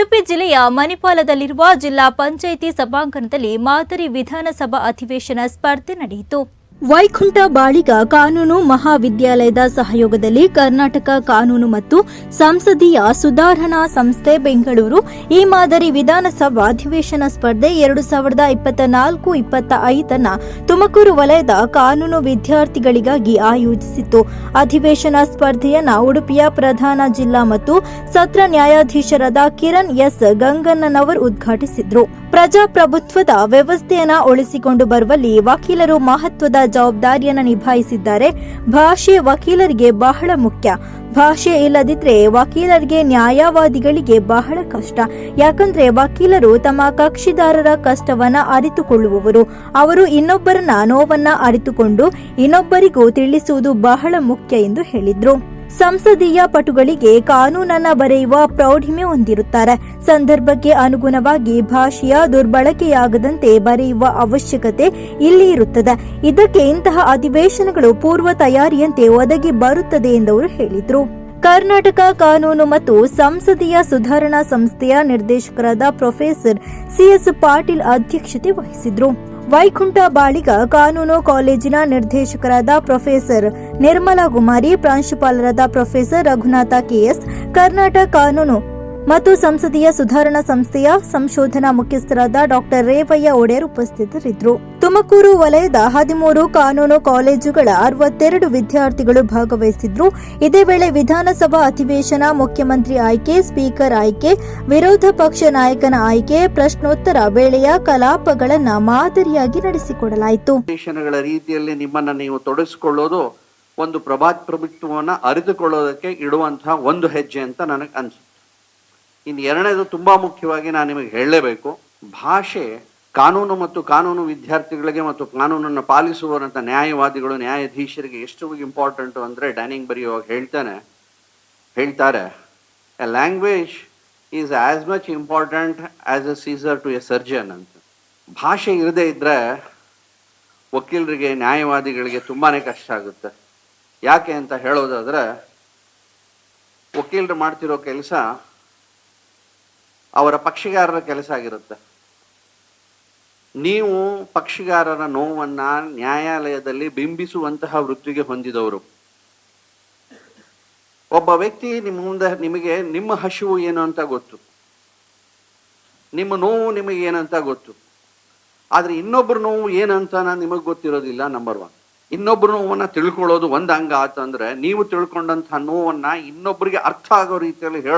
ಉಡುಪಿ ಜಿಲ್ಲೆಯ ಮಣಿಪಾಲದಲ್ಲಿರುವ ಜಿಲ್ಲಾ ಪಂಚಾಯಿತಿ ಸಭಾಂಗಣದಲ್ಲಿ ಮಾದರಿ ವಿಧಾನಸಭಾ ಅಧಿವೇಶನ ಸ್ಪರ್ಧೆ ನಡೆಯಿತು. ವೈಕುಂಠ ಬಾಳಿಗ ಕಾನೂನು ಮಹಾವಿದ್ಯಾಲಯದ ಸಹಯೋಗದಲ್ಲಿ ಕರ್ನಾಟಕ ಕಾನೂನು ಮತ್ತು ಸಂಸದೀಯ ಸುಧಾರಣಾ ಸಂಸ್ಥೆ ಬೆಂಗಳೂರು ಈ ಮಾದರಿ ವಿಧಾನಸಭಾ ಅಧಿವೇಶನ ಸ್ಪರ್ಧೆ ಎರಡು ಸಾವಿರದ ಇಪ್ಪತ್ತ ನಾಲ್ಕು, ಇಪ್ಪತ್ತ ಐದನ್ನ ತುಮಕೂರು ವಲಯದ ಕಾನೂನು ವಿದ್ಯಾರ್ಥಿಗಳಿಗಾಗಿ ಆಯೋಜಿಸಿತ್ತು. ಅಧಿವೇಶನ ಸ್ಪರ್ಧೆಯನ್ನ ಉಡುಪಿಯ ಪ್ರಧಾನ ಜಿಲ್ಲಾ ಮತ್ತು ಸತ್ರ ನ್ಯಾಯಾಧೀಶರಾದ ಕಿರಣ್ ಎಸ್ ಗಂಗಣ್ಣನವರ್ ಉದ್ಘಾಟಿಸಿದ್ರು. ಪ್ರಜಾಪ್ರಭುತ್ವದ ವ್ಯವಸ್ಥೆಯನ್ನ ಉಳಿಸಿಕೊಂಡು ಬರುವಲ್ಲಿ ವಕೀಲರು ಮಹತ್ವದ ಜವಾಬ್ದಾರಿಯನ್ನು ನಿಭಾಯಿಸಿದ್ದಾರೆ. ಭಾಷೆ ವಕೀಲರಿಗೆ ಬಹಳ ಮುಖ್ಯ. ಭಾಷೆ ಇಲ್ಲದಿದ್ರೆ ವಕೀಲರಿಗೆ ನ್ಯಾಯವಾದಿಗಳಿಗೆ ಬಹಳ ಕಷ್ಟ. ಯಾಕಂದ್ರೆ ವಕೀಲರು ತಮ್ಮ ಕಕ್ಷಿದಾರರ ಕಷ್ಟವನ್ನ ಅರಿತುಕೊಳ್ಳುವವರು. ಅವರು ಇನ್ನೊಬ್ಬರನ್ನ ನೋವನ್ನ ಅರಿತುಕೊಂಡು ಇನ್ನೊಬ್ಬರಿಗೂ ತಿಳಿಸುವುದು ಬಹಳ ಮುಖ್ಯ ಎಂದು ಹೇಳಿದ್ರು. ಸಂಸದೀಯ ಪಟುಗಳಿಗೆ ಕಾನೂನನ್ನ ಬರೆಯುವ ಪ್ರೌಢಿಮೆ ಹೊಂದಿರುತ್ತಾರೆ. ಸಂದರ್ಭಕ್ಕೆ ಅನುಗುಣವಾಗಿ ಭಾಷೆಯ ದುರ್ಬಳಕೆಯಾಗದಂತೆ ಬರೆಯುವ ಅವಶ್ಯಕತೆ ಇಲ್ಲಿ ಇರುತ್ತದೆ. ಇದಕ್ಕೆ ಇಂತಹ ಅಧಿವೇಶನಗಳು ಪೂರ್ವ ತಯಾರಿಯಂತೆ ಒದಗಿ ಬರುತ್ತದೆ ಎಂದವರು ಹೇಳಿದರು. ಕರ್ನಾಟಕ ಕಾನೂನು ಮತ್ತು ಸಂಸದೀಯ ಸುಧಾರಣಾ ಸಂಸ್ಥೆಯ ನಿರ್ದೇಶಕರಾದ ಪ್ರೊಫೆಸರ್ ಸಿಎಸ್ ಪಾಟೀಲ್ ಅಧ್ಯಕ್ಷತೆ ವಹಿಸಿದ್ರು. ವೈಕುಂಠ ಬಾಳಿಗ ಕಾನೂನು ಕಾಲೇಜಿನ ನಿರ್ದೇಶಕರಾದ ಪ್ರೊಫೆಸರ್ ನಿರ್ಮಲಾ ಕುಮಾರಿ ಪ್ರಾಂಶುಪಾಲರಾದ ಪ್ರೊಫೆಸರ್ ರಘುನಾಥ ಕೆಎಸ್ ಕರ್ನಾಟಕ ಕಾನೂನು ಮತ್ತು ಸಂಸದೀಯ ಸುಧಾರಣಾ ಸಂಸ್ಥೆಯ ಸಂಶೋಧನಾ ಮುಖ್ಯಸ್ಥರಾದ ಡಾಕ್ಟರ್ ರೇವಯ್ಯ ಒಡೆಯರ್ ಉಪಸ್ಥಿತರಿದ್ದರು. ತುಮಕೂರು ವಲಯದ ಹದಿಮೂರು ಕಾನೂನು ಕಾಲೇಜುಗಳ ಅರವತ್ತೆರಡು ವಿದ್ಯಾರ್ಥಿಗಳು ಭಾಗವಹಿಸಿದ್ರು. ಇದೇ ವೇಳೆ ವಿಧಾನಸಭಾ ಅಧಿವೇಶನ ಮುಖ್ಯಮಂತ್ರಿ ಆಯ್ಕೆ, ಸ್ಪೀಕರ್ ಆಯ್ಕೆ, ವಿರೋಧ ಪಕ್ಷ ನಾಯಕನ ಆಯ್ಕೆ, ಪ್ರಶ್ನೋತ್ತರ ವೇಳೆಯ ಕಲಾಪಗಳನ್ನು ಮಾದರಿಯಾಗಿ ನಡೆಸಿಕೊಡಲಾಯಿತು. ರೀತಿಯಲ್ಲಿ ನಿಮ್ಮನ್ನ ನೀವು ತೊಡಗಿಸಿಕೊಳ್ಳೋದು ಒಂದು ಪ್ರಭಾಪ್ರಭುತ್ವವನ್ನ ಅರಿತುಕೊಳ್ಳೋದಕ್ಕೆ ಇಡುವಂತಹ ಒಂದು ಹೆಜ್ಜೆ ಅಂತ ನನಗೆ ಅನ್ಸುತ್ತೆ. ಇನ್ನು ಎರಡನೇದು ತುಂಬಾ ಮುಖ್ಯವಾಗಿ ನಾನು ನಿಮಗೆ ಹೇಳಲೇಬೇಕು. ಭಾಷೆ ಕಾನೂನು ಮತ್ತು ಕಾನೂನು ವಿದ್ಯಾರ್ಥಿಗಳಿಗೆ ಮತ್ತು ಕಾನೂನನ್ನು ಪಾಲಿಸುವಂಥ ನ್ಯಾಯವಾದಿಗಳು, ನ್ಯಾಯಾಧೀಶರಿಗೆ ಎಷ್ಟು ಇಂಪಾರ್ಟೆಂಟ್ ಅಂದ್ರೆ ಡೈನಿಂಗ್ ಬರೆಯುವಾಗ ಹೇಳ್ತಾನೆ. ಹೇಳ್ತಾರೆ a language is as much important as a scissor to a surgeon ಅಂತ. ಭಾಷೆ ಇರದೇ ಇದ್ದರೆ ವಕೀಲರಿಗೆ, ನ್ಯಾಯವಾದಿಗಳಿಗೆ ತುಂಬಾನೇ ಕಷ್ಟ ಆಗುತ್ತೆ. ಯಾಕೆ ಅಂತ ಹೇಳೋದಾದ್ರೆ, ವಕೀಲರು ಮಾಡ್ತಿರೋ ಕೆಲಸ ಅವರ ಪಕ್ಷಿಗಾರರ ಕೆಲಸ ಆಗಿರುತ್ತೆ. ನೀವು ಪಕ್ಷಿಗಾರರ ನೋವನ್ನ ನ್ಯಾಯಾಲಯದಲ್ಲಿ ಬಿಂಬಿಸುವಂತಹ ವೃತ್ತಿಗೆ ಹೊಂದಿದವರು. ಒಬ್ಬ ವ್ಯಕ್ತಿ ನಿಮ್ಮ ಮುಂದೆ ನಿಮಗೆ ನಿಮ್ಮ ಹಸಿವು ಏನು ಅಂತ ಗೊತ್ತು. ನಿಮ್ಮ ನೋವು ನಿಮಗೆ ಏನಂತ ಗೊತ್ತು. ಆದರೆ ಇನ್ನೊಬ್ಬರ ನೋವು ಏನಂತ ನಿಮಗೆ ಗೊತ್ತಿರೋದಿಲ್ಲ ನಂಬರ್ ಒನ್ ಇನ್ನೊಬ್ಬರ ನೋವನ್ನ ತಿಳ್ಕೊಳ್ಳೋದು ಒಂದು ಅಂಗ ಆತಂದ್ರೆ ನೀವು ತಿಳ್ಕೊಂಡಂತಹ ನೋವನ್ನ ಇನ್ನೊಬ್ಬರಿಗೆ ಅರ್ಥ ಆಗೋ ರೀತಿಯಲ್ಲಿ ಹೇಳೋ